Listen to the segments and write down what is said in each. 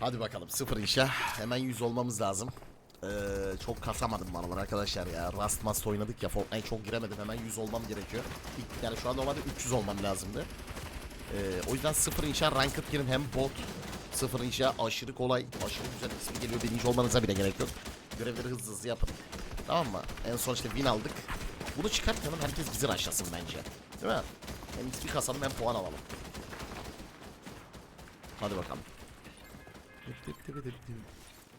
Hadi bakalım sıfır inşa. Hemen 100 olmamız lazım. Ee, çok kasamadım manalar arkadaşlar ya. Rust Must oynadık ya. Fortnite çok giremedim. Hemen 100 olmam gerekiyor. Yani şu an normalde 300 olmam lazımdı. Ee, o yüzden sıfır inşa ranked girin hem bot. Sıfır inşa aşırı kolay. Aşırı güzel ismi geliyor. Birinci olmanıza bile gerek yok. Görevleri hızlı hızlı yapın. Tamam mı? En son işte win aldık. Bunu çıkartmayalım. Herkes bizi raşlasın bence. Değil mi? Hem XP kasalım hem puan alalım. Hadi bakalım.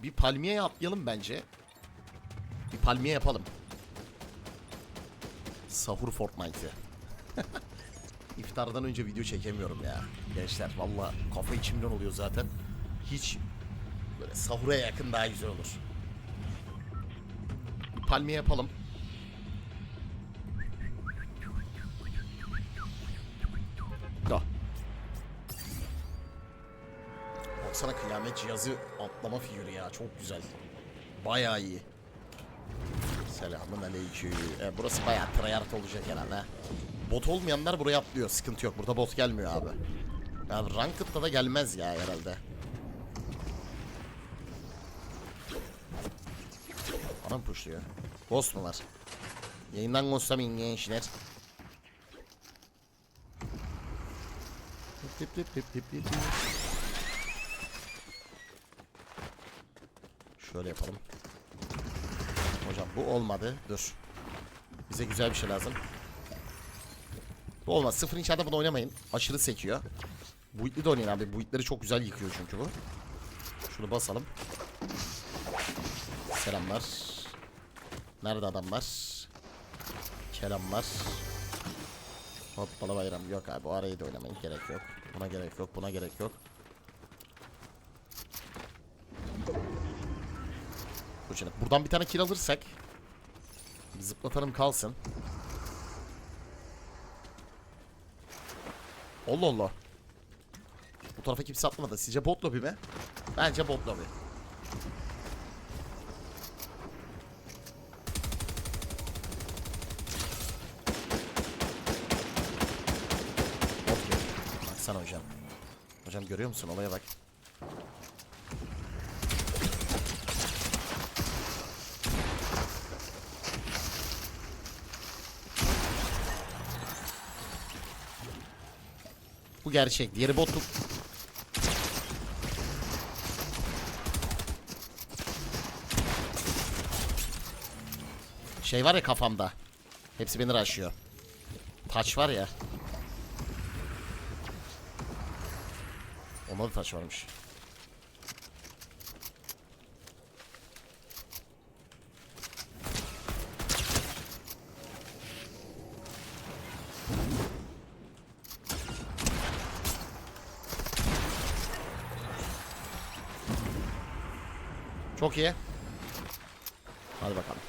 Bir palmiye atlayalım bence. Bir palmiye yapalım. Sahur Fortnite'ı. İftardan önce video çekemiyorum ya. Gençler valla kafa içimden oluyor zaten. Hiç böyle sahura yakın daha güzel olur. Bir palmiye yapalım. Baksana kıyamet cihazı atlama figürü ya çok güzel. Bayağı iyi. Selamun aleyküm. E, burası bayağı tryhard olacak herhalde. Bot olmayanlar buraya atlıyor. Sıkıntı yok. Burada bot gelmiyor abi. Yani Ranked'da da gelmez ya herhalde. Bana mı pushluyor? Ghost mu var? Yayından ghostlamayın gençler. Dip dip dip dip dip dip. Şöyle yapalım. Hocam bu olmadı. Dur. Bize güzel bir şey lazım. Bu olmaz. Sıfır inşaata bunu oynamayın. Aşırı sekiyor. Buitli de oynayın abi. Buitleri çok güzel yıkıyor çünkü bu. Şunu basalım. Selamlar. Nerede adamlar? Kelamlar. Hoppala bayram. Yok abi bu arayı da oynamayın. Gerek yok. Buna gerek yok. Buna gerek yok. Canım. Buradan bir tane kill alırsak bir zıplatalım kalsın. Allah Allah. Bu tarafa kimse atlamadı. Sizce bot lobby mi? Bence bot lobby. Bot. Baksana hocam. Hocam görüyor musun? Olaya bak. Gerçek. Diğeri botluk. Şey var ya kafamda. Hepsi beni raşlıyor. Taç var ya. Onda da taç varmış. Çok iyi. Hadi bakalım.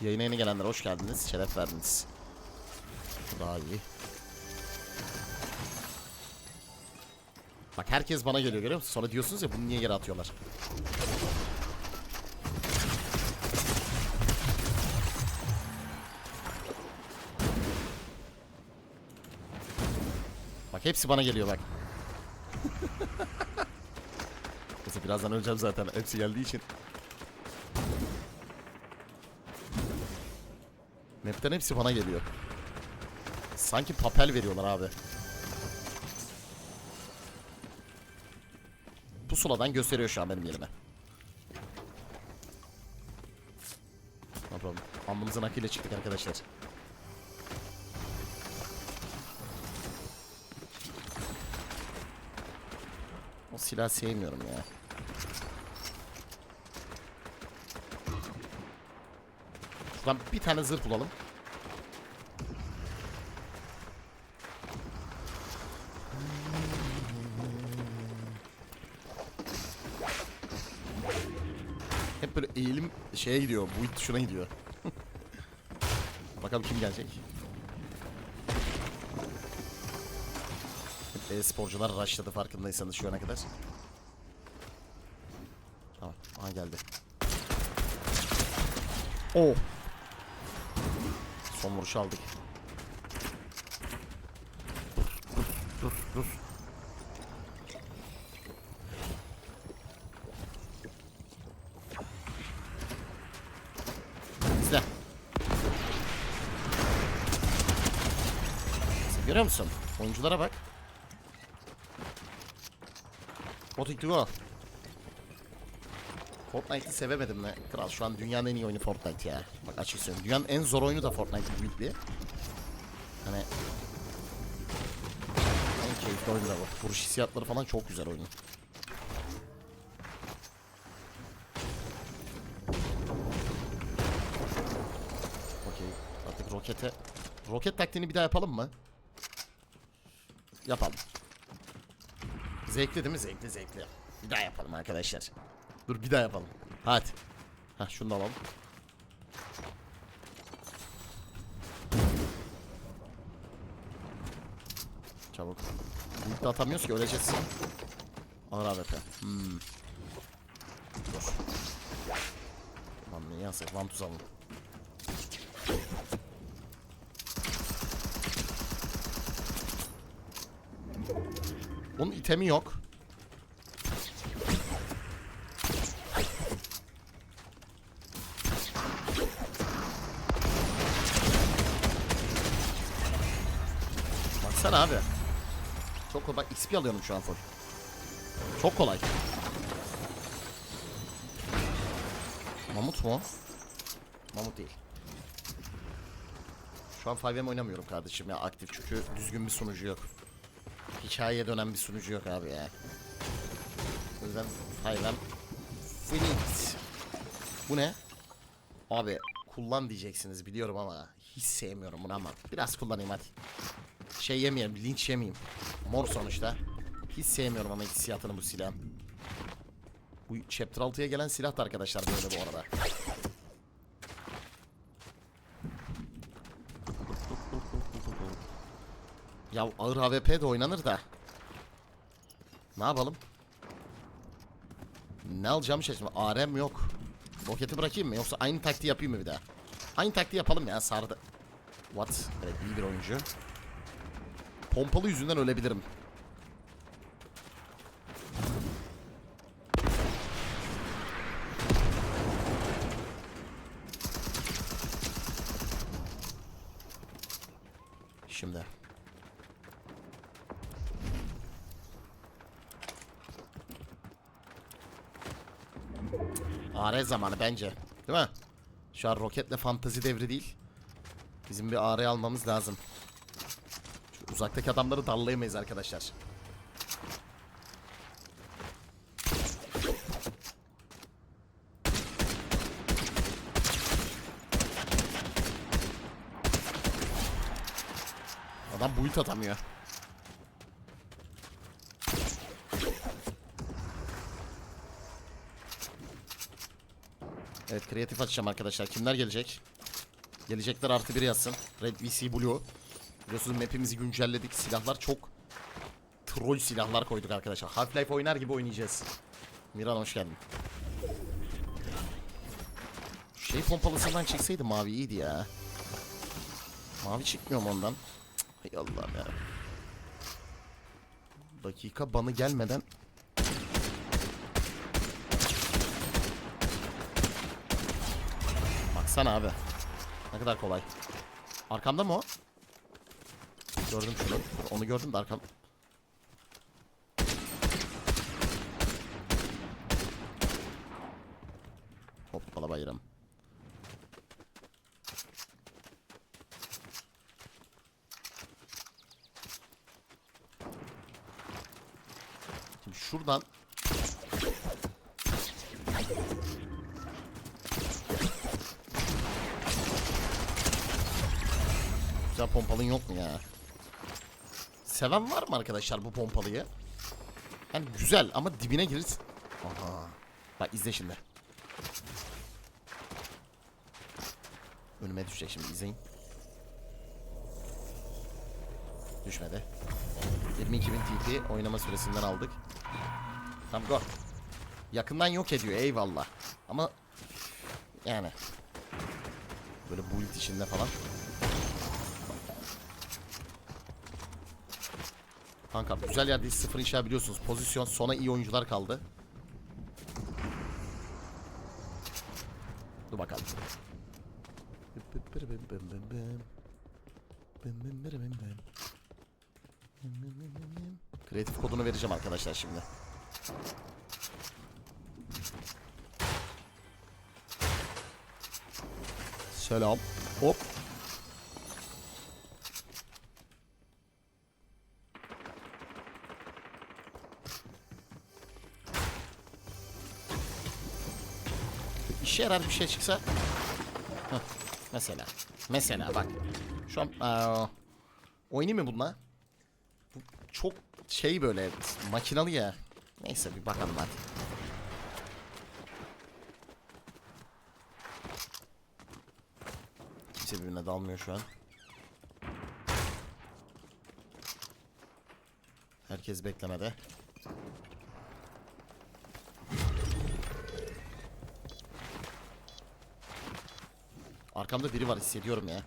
Yayına yeni gelenler hoş geldiniz. Şeref verdiniz. Bu daha iyi. Bak herkes bana geliyor görüyor musun? Sonra diyorsunuz ya bunu niye yere atıyorlar. Bak hepsi bana geliyor bak. Neyse birazdan öleceğim zaten. Hepsi geldiği için. Map'ten hepsi bana geliyor. Sanki papel veriyorlar abi. Pusuladan gösteriyor şu an benim yerime. Ne problem. Alnımızın akıyla çıktık arkadaşlar. O silah sevmiyorum ya. Şuradan bir tane zırh bulalım. Hep böyle eğilim şeye gidiyor. Bu it şuna gidiyor. Bakalım kim gelecek. E-sporcular rushladı farkındaysanız şu ana kadar. Tamam. Aha geldi. Oo. Son vuruş aldık. Dur dur dur. İzle. Sen görüyor musun? Oyunculara bak. Botik duvar go? Fortnite'ı sevemedim mi? Kral şu an dünyanın en iyi oyunu Fortnite ya. Bak açık söyleyeyim. Dünyanın en zor oyunu da Fortnite Build'li. Hani en keyifli oyunu da bu. Vuruş hissiyatları falan çok güzel oyunun. Okey. Artık rokete... Roket taktiğini bir daha yapalım mı? Yapalım. Zevkli değil mi? Zevkli zevkli. Bir daha yapalım arkadaşlar. Dur bir daha yapalım. Hadi. Hah şunu da alalım. Çabuk. Büyük de atamıyoruz ki öleceğiz. Ağır AWP. Hmm. Dur. Lan ne yansın? Vantuz alın. Bunun itemi yok. Baksana abi. Çok kolay. Bak XP alıyorum şu an full. Çok kolay. Mamut mu? Mamut değil. Şu an 5M oynamıyorum kardeşim ya aktif çünkü düzgün bir sunucu yok. Hikayeye dönen bir sunucu yok abi ya. O yüzden 5M Finit. Bu ne? Abi kullan diyeceksiniz biliyorum ama hiç sevmiyorum bunu ama biraz kullanayım hadi. Şey yemeyeyim, linç yemeyeyim. Mor sonuçta. Hiç sevmiyorum ama hissiyatını bu silahın. Bu Chapter 6'ya gelen silah da arkadaşlar böyle bu arada. Ya ağır AWP de oynanır da. Ne yapalım? Ne alacağım şaşırma. ARM yok. Roketi bırakayım mı yoksa aynı taktiği yapayım mı bir daha? Aynı taktiği yapalım ya sardı. What? Evet iyi bir oyuncu. Pompalı yüzünden ölebilirim. Şimdi. AR zamanı bence. Değil mi? Şu an roketle fantazi devri değil. Bizim bir AR almamız lazım. Uzaktaki adamları dallayamayız arkadaşlar. Adam build atamıyor. Evet kreatif açacağım arkadaşlar. Kimler gelecek? Gelecekler artı bir yazsın. Red VC Blue. Biliyorsunuz map'imizi güncelledik. Silahlar çok troll silahlar koyduk arkadaşlar. Half-Life oynar gibi oynayacağız. Miran hoş geldin. Şey pompalısından çıksaydı mavi iyiydi ya. Mavi çıkmıyor mu ondan? Cık, Hay Allah'ım ya. Dakika banı gelmeden Baksana abi. Ne kadar kolay. Arkamda mı o? Gördüm şunu. Onu gördüm de arkam. Hoppala bayram. Şimdi şuradan Güzel pompalın yok mu ya? Seven var mı arkadaşlar bu pompalıyı? Yani güzel ama dibine giririz. Aha. Bak izle şimdi. Önüme düşecek şimdi izleyin. Düşmedi. 22.000 TP oynama süresinden aldık. Tamam go. Yakından yok ediyor eyvallah. Ama yani böyle build içinde falan. Kanka güzel yerdeyiz sıfır inşa biliyorsunuz. Pozisyon sona iyi oyuncular kaldı. Dur bakalım. Kreatif kodunu vereceğim arkadaşlar şimdi. Selam. Hop. İşe yarar bir şey çıksa. Heh, mesela. Mesela bak. Şu an aa, oynayayım mı bununla? Bu çok şey böyle makinalı ya. Neyse bir bakalım hadi. Kimse birbirine dalmıyor şu an. Herkes beklemede. Arkamda biri var hissediyorum ya.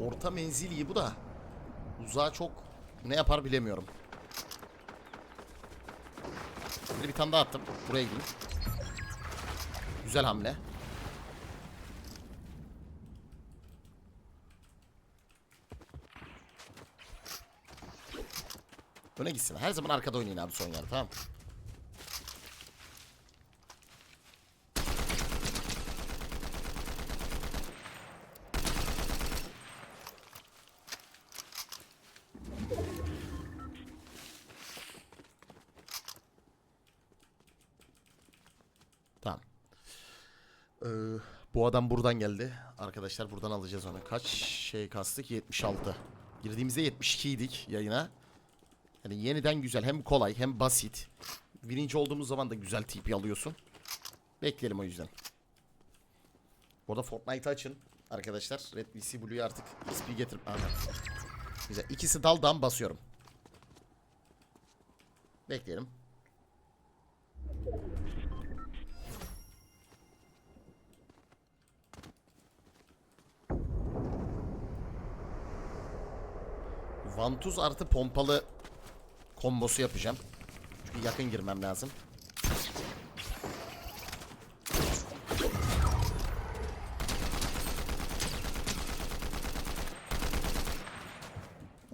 Orta menzil iyi bu da. Uzağa çok ne yapar bilemiyorum. Bir tane daha attım. Buraya gideyim. Güzel hamle. Öne gitsin. Her zaman arkada oynayın abi son yer tamam Tamam. Ee, bu adam buradan geldi. Arkadaşlar buradan alacağız onu. Kaç şey kastık? 76. Girdiğimizde 72 idik yayına. Yani yeniden güzel. Hem kolay hem basit. Birinci olduğumuz zaman da güzel TP alıyorsun. Bekleyelim o yüzden. Bu arada Fortnite açın. Arkadaşlar Red VC Blue'yu artık XP getirip... Aha. Güzel. İkisi daldan basıyorum. Bekleyelim. Vantuz artı pompalı kombosu yapacağım. Çünkü yakın girmem lazım.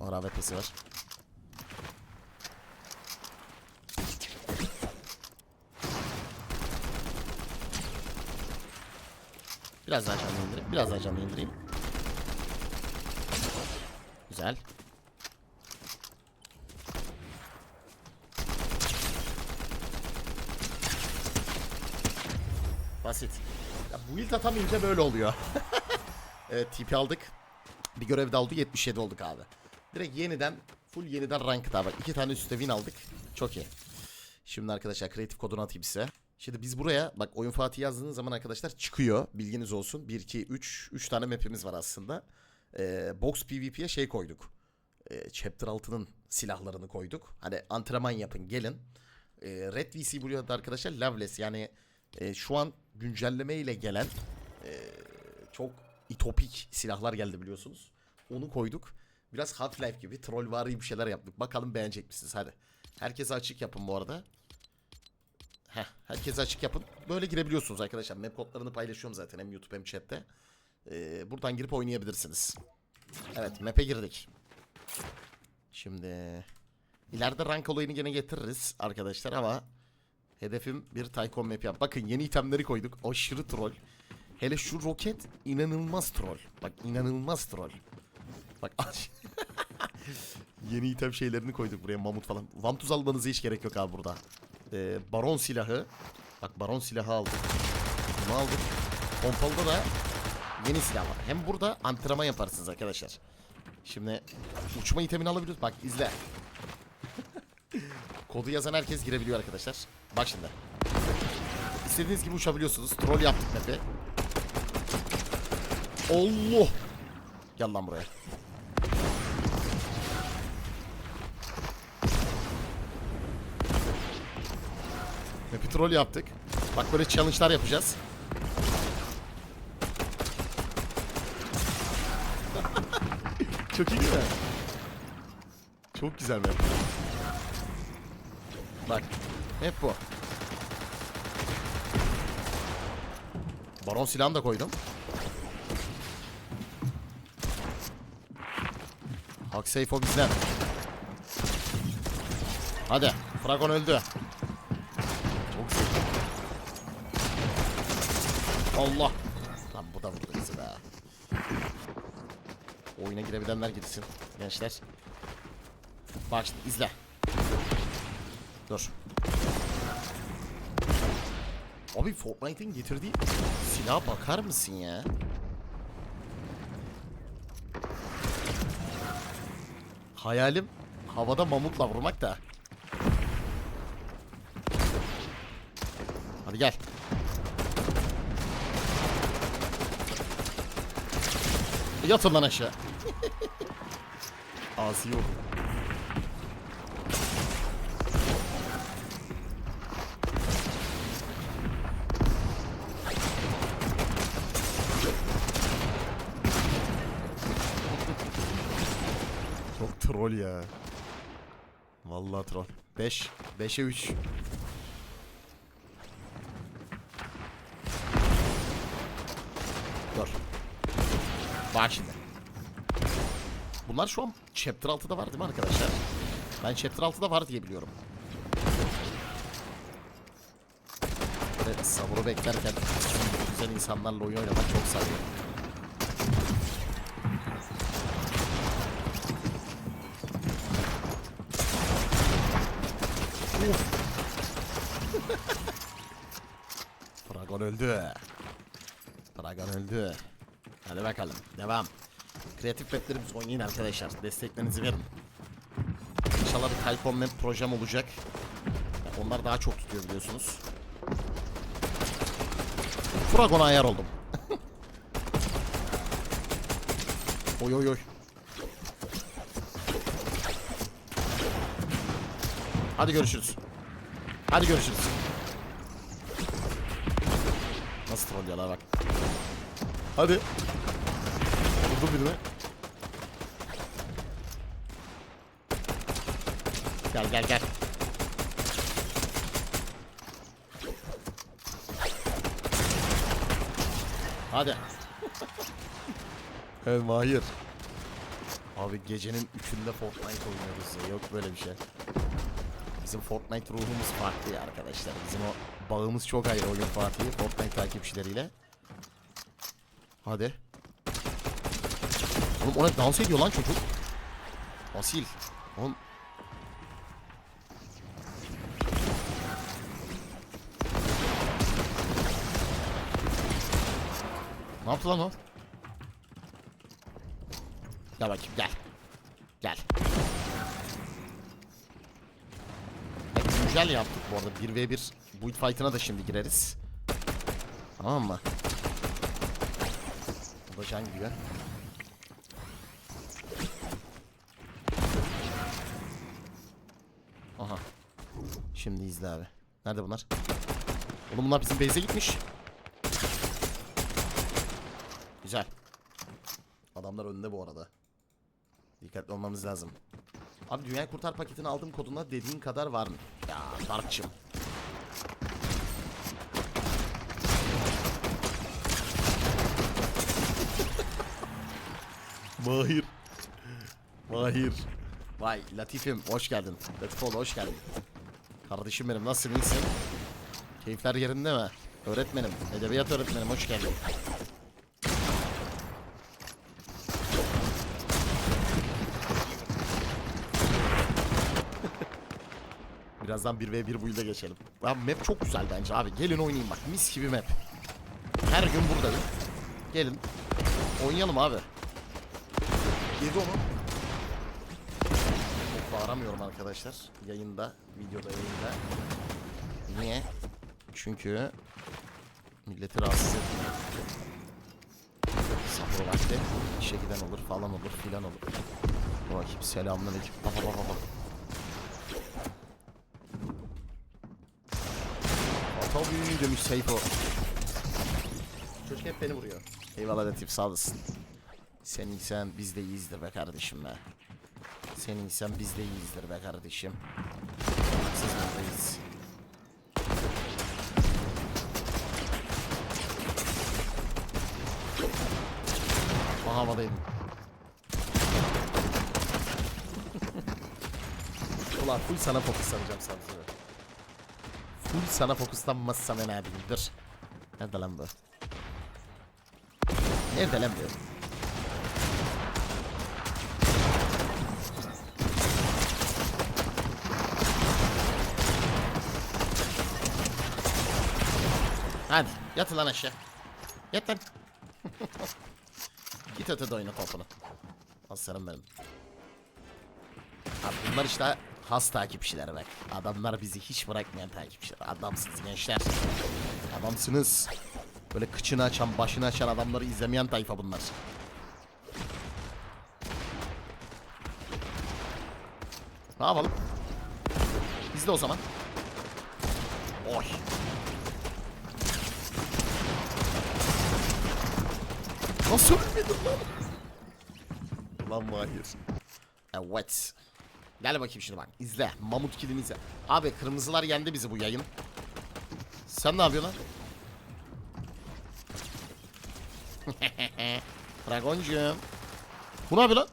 Ara AWP'si var. Biraz daha canlı indireyim. Biraz daha canlı indireyim. Güzel. Basit. Ya bu ilk atamayınca böyle oluyor. evet TP aldık. Bir görev de oldu 77 olduk abi. Direkt yeniden full yeniden ranked abi. İki tane üstte win aldık. Çok iyi. Şimdi arkadaşlar kreatif kodunu atayım size. Şimdi biz buraya bak oyun Fatih yazdığınız zaman arkadaşlar çıkıyor. Bilginiz olsun. 1, 2, 3. 3 tane map'imiz var aslında. Ee, box PvP'ye şey koyduk. Ee, Chapter 6'nın silahlarını koyduk. Hani antrenman yapın gelin. Ee, Red VC Blue'da arkadaşlar Loveless yani e, şu an güncelleme ile gelen e, çok itopik silahlar geldi biliyorsunuz. Onu koyduk. Biraz Half-Life gibi trollvari bir şeyler yaptık. Bakalım beğenecek misiniz? Hadi. Herkese açık yapın bu arada. Heh, herkese açık yapın. Böyle girebiliyorsunuz arkadaşlar. Map kodlarını paylaşıyorum zaten hem YouTube hem chatte. Ee, buradan girip oynayabilirsiniz. Evet map'e girdik. Şimdi ileride rank olayını gene getiririz arkadaşlar ama hedefim bir Tycoon map yap. Bakın yeni itemleri koyduk. Aşırı troll. Hele şu roket inanılmaz troll. Bak inanılmaz troll. Bak. Yeni item şeylerini koyduk buraya mamut falan. Vantuz almanıza hiç gerek yok abi burada. Ee, baron silahı. Bak baron silahı aldık. Bunu aldık. Pompalıda da yeni silah var. Hem burada antrenman yaparsınız arkadaşlar. Şimdi uçma itemini alabiliyoruz. Bak izle. Kodu yazan herkes girebiliyor arkadaşlar. Bak şimdi. İstediğiniz gibi uçabiliyorsunuz. Troll yaptık map'i. Allah. Gel lan buraya. Map'i troll yaptık. Bak böyle challenge'lar yapacağız. Çok iyi değil mi? Çok güzel map. Bak. Hep bu. Baron silahını da koydum. Hak Seyfo bizden. Hadi. Fragon öldü. Çok zevkli. Allah. Lan bu da vurdu bizi be. Oyuna girebilenler girsin. Gençler. Bak şimdi izle. Dur. Abi Fortnite'ın getirdiği silaha bakar mısın ya? Hayalim havada mamutla vurmak da. Hadi gel. Yatın lan aşağı. Asi yok. Troll ya. Vallahi troll. 5 5'e 3. Dur. Bak şimdi. Bunlar şu an Chapter 6'da var değil mi arkadaşlar? Ben Chapter 6'da var diye biliyorum. Böyle sabırı beklerken güzel insanlarla oyun oynamak çok sarıyor. Dragon öldü. Dragon öldü. Hadi bakalım. Devam. Kreatif maplerimiz oynayın arkadaşlar. Desteklerinizi verin. İnşallah bir Tycoon map projem olacak. Onlar daha çok tutuyor biliyorsunuz. Dragon'a ayar oldum. oy oy oy. Hadi görüşürüz. Hadi görüşürüz. Nasıl trollüyorlar bak. Hadi. Vurdum birini. Gel gel gel. Hadi. evet Mahir. Abi gecenin üçünde Fortnite oynuyoruz ya. Yok böyle bir şey. Bizim Fortnite ruhumuz farklı ya arkadaşlar. Bizim o bağımız çok ayrı oyun Fatih'i Fortnite takipçileriyle. Hadi. Oğlum ona dans ediyor lan çocuk. Asil. Oğlum. Ne yaptı lan o? Gel bakayım gel. Evet, güzel yaptık bu arada. 1v1 build fight'ına da şimdi gireriz. Tamam mı? Bu da can gidiyor. Aha. Şimdi izle abi. Nerede bunlar? Oğlum bunlar bizim base'e gitmiş. Güzel. Adamlar önde bu arada. Dikkatli olmamız lazım. Abi Dünya Kurtar paketini aldığım kodunda dediğin kadar var mı? Ya Darkçım. Mahir. Mahir. Vay Latif'im hoş geldin. Latifoğlu hoş geldin. Kardeşim benim nasılsın iyisin? Keyifler yerinde mi? Öğretmenim, edebiyat öğretmenim hoş geldin. Birazdan 1v1 build'e geçelim. Abi map çok güzel bence abi. Gelin oynayayım bak. Mis gibi map. Her gün buradayım. Gelin. Oynayalım abi. Yedi onu. Çok bağıramıyorum arkadaşlar. Yayında, videoda yayında. Niye? Çünkü milleti rahatsız etmiyor. Sahur vakti işe giden olur falan olur filan olur. Bakayım selamünaleyküm. Baba baba baba. Sol büyüğünü gömüş Seyfo. Çocuk hep beni vuruyor. Eyvallah Latif sağ olasın. Sen insan biz de be kardeşim be. Sen insan biz de be kardeşim. Siz buradayız. Ben. Ulan full sana fokus sanacağım sadece. Full sana fokuslanmazsam ne yapayım dur. Nerede lan bu? Nerede lan bu? Hadi yat lan aşağı. Yat lan. Git ötede oyna topunu. Aslanım benim. Abi bunlar işte has takipçiler bak. Adamlar bizi hiç bırakmayan takipçiler. Adamsınız gençler. Adamsınız. Böyle kıçını açan, başını açan adamları izlemeyen tayfa bunlar. Ne yapalım? İzle o zaman. Oy. Nasıl ölmedin lan? Lan Mahir. Evet. Gel bakayım şimdi bak. İzle. Mamut kilini izle. Abi kırmızılar yendi bizi bu yayın. Sen ne yapıyorsun lan? Dragoncuğum. Bu ne yapıyor lan?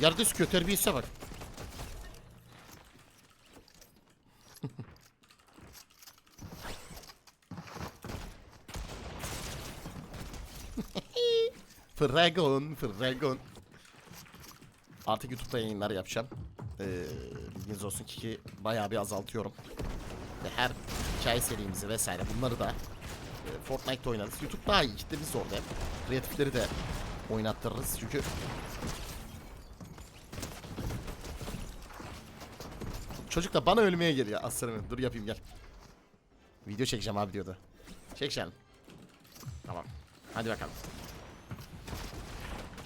Yerde sıkıyor terbiyesize bak. Fragon, Fragon. Artık YouTube'da yayınlar yapacağım. Ee, bilginiz olsun ki, ki bayağı bir azaltıyorum. Ve her hikaye serimizi vesaire bunları da e, Fortnite'da oynarız. YouTube daha iyi. Kitlemiz de orada. Kreatifleri de oynattırırız. Çünkü Çocuk da bana ölmeye geliyor aslanım. Dur yapayım gel. Video çekeceğim abi diyordu. Çekeceğim. Tamam. Hadi bakalım.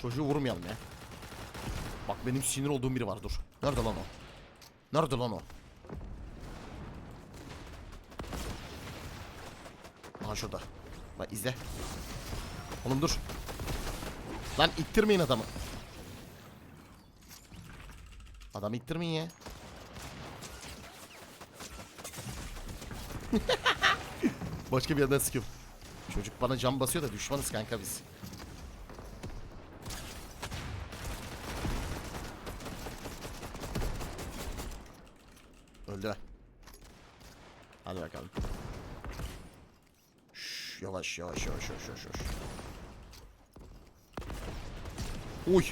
Çocuğu vurmayalım ya. Bak benim sinir olduğum biri var dur. Nerede lan o? Nerede lan o? Aha şurada. Bak izle. Oğlum dur. Lan ittirmeyin adamı. Adamı ittirmeyin ya. Başka bir yerden sıkıyorum. Çocuk bana cam basıyor da düşmanız kanka biz. Öldü. Hadi bakalım. Şş, yavaş yavaş yavaş. yavaş. Uy.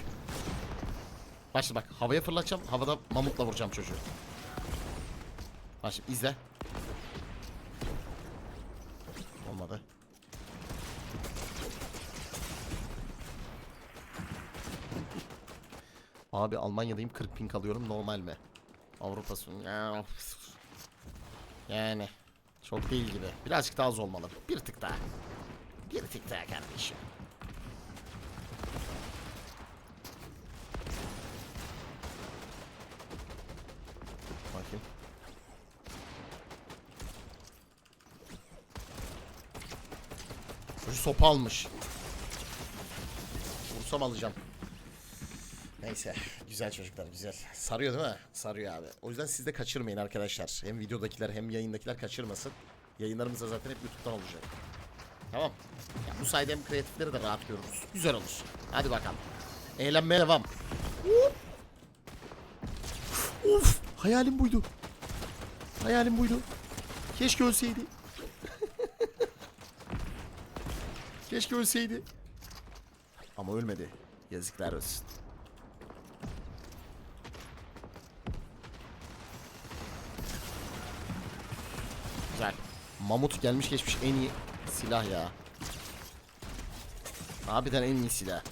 Bak şimdi bak havaya fırlatacağım. Havada mamutla vuracağım çocuğu. Bak şimdi izle. Olmadı. Abi Almanya'dayım 40 ping alıyorum normal mi? Avrupa. Ya. Yani çok değil gibi. Birazcık daha az olmalı. Bir tık daha. Bir tık daha kardeşim. Bakayım. Çocuk sopa almış. Vursam alacağım. Neyse. Güzel çocuklar güzel. Sarıyor değil mi? Sarıyor abi. O yüzden siz de kaçırmayın arkadaşlar. Hem videodakiler hem yayındakiler kaçırmasın. Yayınlarımız da zaten hep YouTube'dan olacak. Tamam. Ya bu sayede hem kreatifleri de rahat görürüz. Güzel olur. Hadi bakalım. Eğlenmeye devam. Of. Hayalim buydu. Hayalim buydu. Keşke ölseydi. Keşke ölseydi. Ama ölmedi. Yazıklar olsun. Güzel. Mamut gelmiş geçmiş en iyi silah ya. Harbiden en iyi silah.